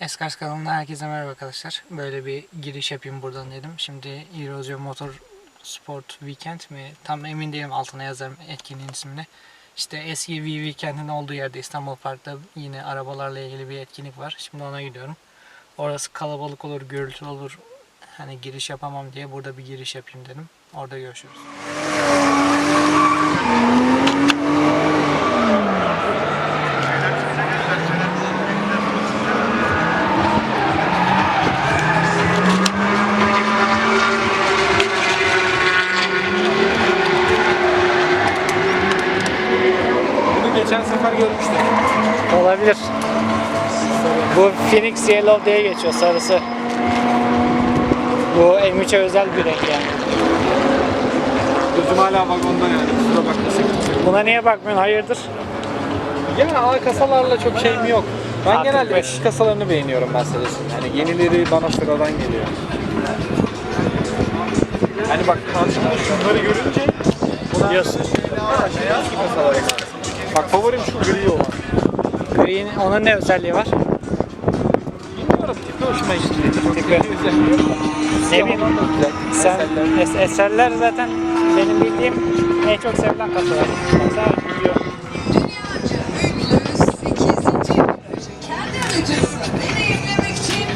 Eskars kanalına herkese merhaba arkadaşlar. Böyle bir giriş yapayım buradan dedim. Şimdi Erozyon Motor Sport Weekend mi? Tam emin değilim altına yazarım etkinliğin ismini. İşte eski V Weekend'in olduğu yerde İstanbul Park'ta yine arabalarla ilgili bir etkinlik var. Şimdi ona gidiyorum. Orası kalabalık olur, gürültü olur. Hani giriş yapamam diye burada bir giriş yapayım dedim. Orada görüşürüz. Bunu geçen sefer görmüştüm. Olabilir. Bu Phoenix Yellow diye geçiyor sarısı. Bu M3'e özel bir renk yani. Gözüm hala vagonda yani. Kusura. Buna niye bakmıyorsun? Hayırdır? Yani A kasalarla çok şeyim yok. Ben Artık genelde beş. eski kasalarını beğeniyorum Mercedes'in. Yani yenileri bana sıradan geliyor. Hani bak karşımda şunları görünce Diyorsun. ha, şey eski kasalar yani. Bak favorim şu gri olan. Green, onun ne özelliği var? Hoşuma gitti. Ne bileyim. Sen, Eserler. es- eserler zaten benim bildiğim en çok sevilen kasalar. Mesela biliyor.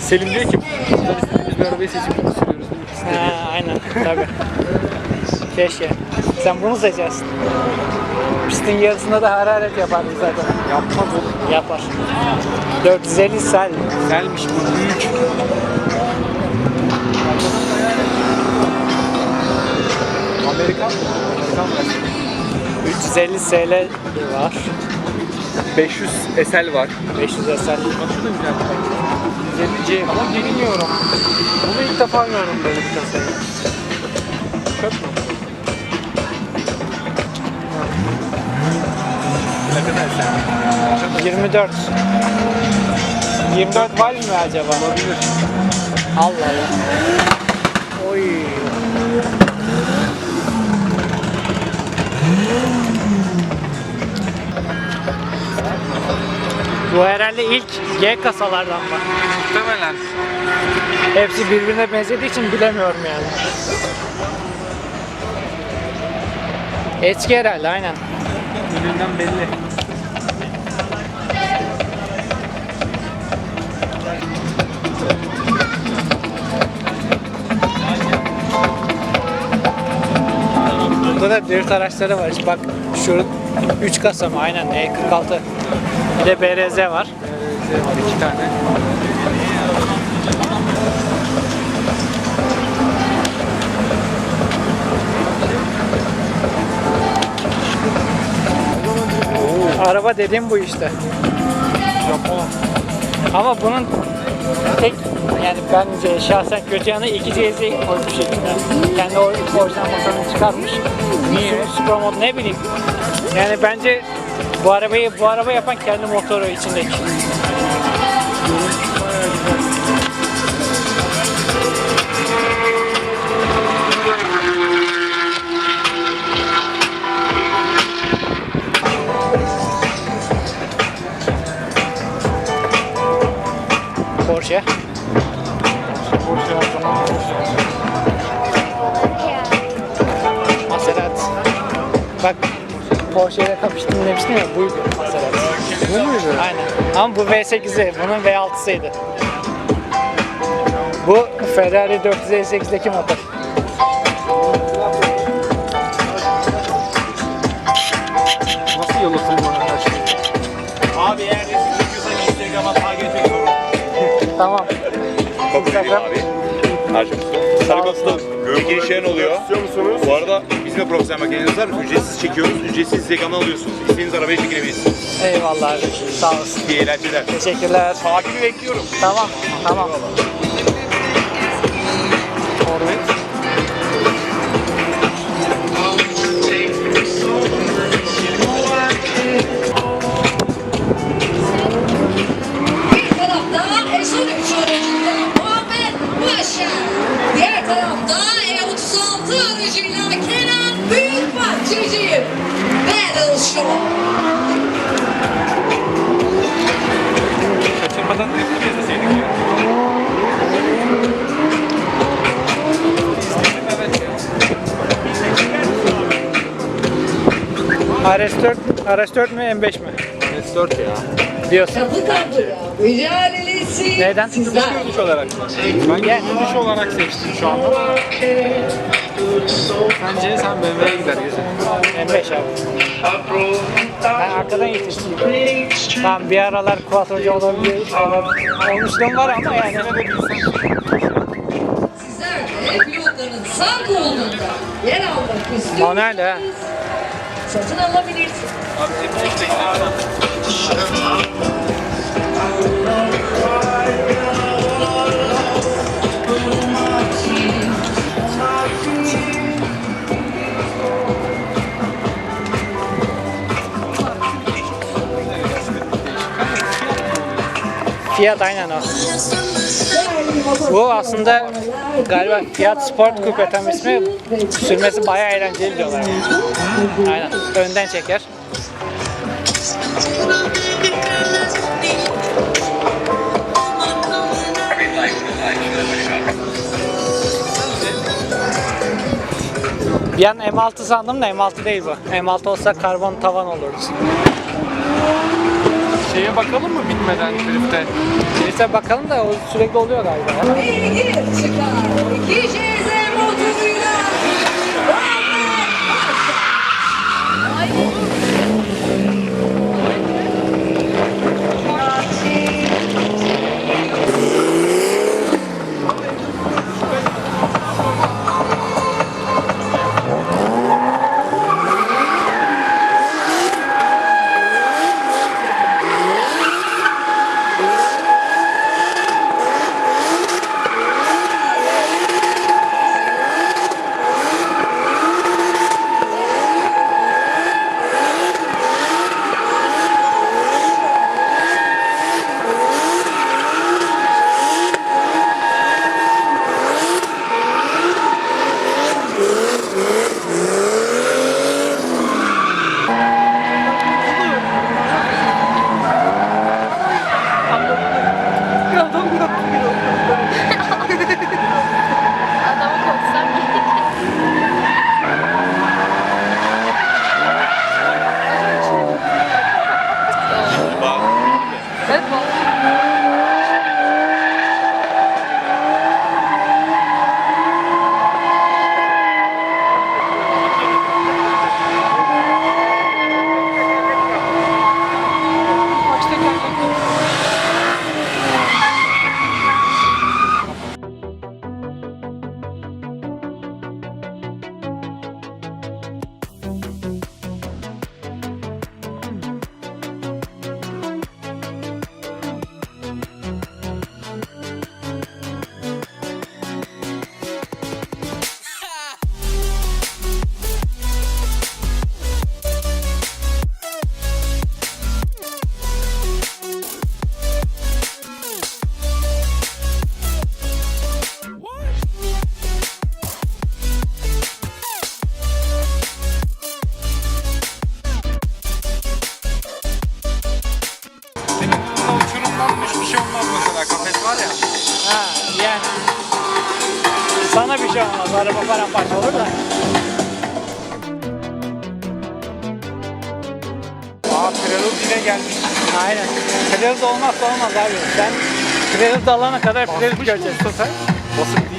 Selim diyor ki buradan istediğimiz bir arabayı seçip sürüyoruz? Ha, aynen tabii. Keşke. Sen bunu seçersin. Pistin yarısında da hararet yapardı zaten. Yapmaz oğlum. Yapar. 450 sal. Gelmiş bu büyük. Amerikan mı? Amerikan versiyonu. 350 SL var. 500 SL var. 500 SL. Bak şu da güzel. 150C ama bilmiyorum. Bunu ilk defa gördüm böyle bir kasayı. Çöp mü? Ne kadar sen? 24. 24 var mı acaba? Olabilir. Allah Allah. Oy. Bu herhalde ilk G kasalardan var. Muhtemelen. Hepsi birbirine benzediği için bilemiyorum yani. Eski herhalde aynen. Üründen belli. Burada da drift araçları var. Bak şu 3 kasa mı? Aynen E46. Bir de BRZ var. Ee, var iki tane. Araba dediğim bu işte. Japon. Ama bunun tek yani bence şahsen kötü yanı iki CZ'yi koymuş içine. Kendi or- orijinal motorunu çıkarmış. Niye? Supra mod ne bileyim. Yani bence bu arabayı bu araba yapan kendi motoru içindeki. Maserati. Bak Porsche ile kapıştım demiştim ya buydu Maserati. Bu muydu? Aynen. Ama bu V8'i, bunun V6'sıydı. Bu Ferrari 458'deki motor. Nasıl bu arkadaşlar? Abi eğer resim çekiyorsan Instagram'a takip zorunda. Tamam. Kabul Instagram. ediyorum abi. Harcım. Sarıkos'ta çekilişlerin oluyor. Bu arada bizim de profesyonel makinemiz var. Ücretsiz çekiyoruz. Ücretsiz Instagram'dan alıyorsunuz. İstediğiniz arabayı çekilebilirsiniz. Eyvallah. Sağ olasın. İyi eğlenceler. Teşekkürler. Takibi bekliyorum. Tamam. Tamam. Corvette. Bir tarafta S13 aracıyla Muhammed Paşa. Diğer tarafta E36 aracıyla Kenan Büyükbahçeci. Battle Show. Kaçırmadan da izleseydik ya. RS4, RS4 mü M5 mi? RS4 ya. Diyorsun. Kapı kapı mücadelesi Neden? sizler. Görüş olarak. Ben Gel. görüş olarak seçtim şu anda. Bence sen BMW'ye gider Gece. M5 abi. Ben arkadan yetiştim. Tamam bir aralar kuatrocu olabilir. Olmuşluğum var ama yani. Sizler de pilotların sağ kolunda yer almak istiyorsanız Manuel ha. satın alabilirsiniz. Fiat aynen o. Bu aslında galiba Fiat Sport Coupe tam ismi. Sürmesi bayağı eğlenceli diyorlar. Aynen. Önden çeker. Bir an M6 sandım da M6 değil bu. M6 olsa karbon tavan olurdu. Şeye bakalım mı bitmeden drift'e? Neyse bakalım da o sürekli oluyor galiba. Araba paramparça olur da. Aa Prelude yine gelmiş. Aynen. Prelude olmazsa olmaz abi. Sen Prelude alana kadar Prelude göreceğiz. Sen basık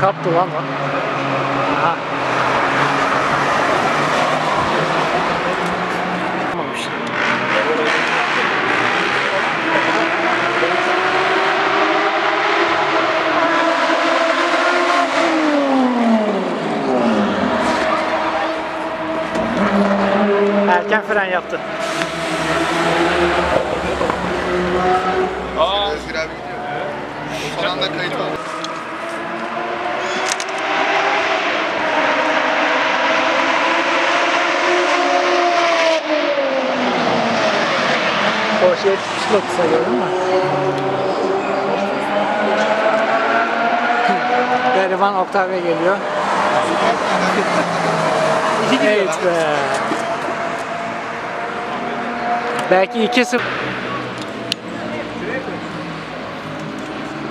kaptı lan o. Aha. Erken fren yaptı. Özgür abi gidiyor. Son anda kayıt oldu. 70 Lotus'a gördün mü? Gariban Octavia geliyor. evet be. Belki 2-0.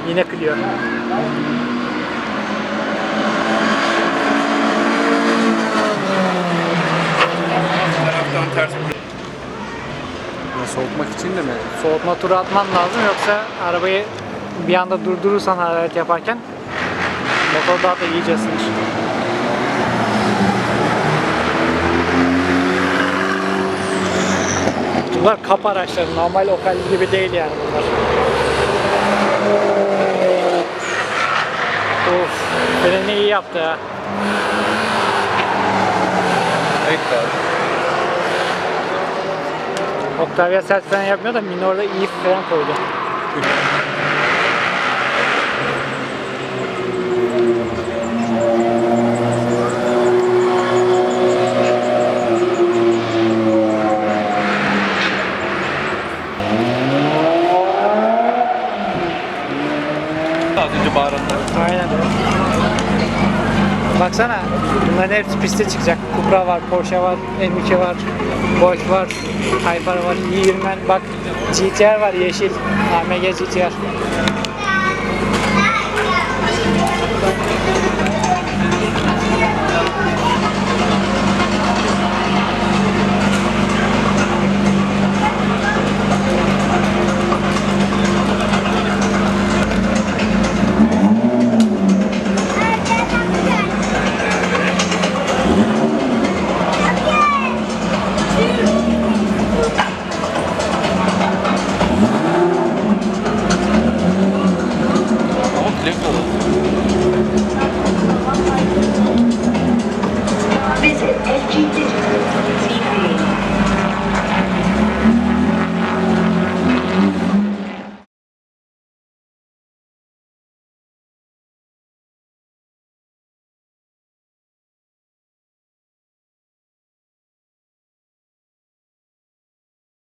Yine Clio. Taraftan ters Soğutmak için de mi? Soğutma turu atman lazım yoksa arabayı bir anda durdurursan hararet yaparken motor daha da iyice ısınır. Bunlar kap araçları. Normal Opel gibi değil yani bunlar. Of, freni iyi yaptı ha. Evet abi. Octavia sert fren yapmıyor da Mini orada iyi fren koydu. Bunların hepsi piste çıkacak. Cupra var, Porsche var, M2 var, Golf var, Hyper var, i20 bak GTR var yeşil. AMG GTR.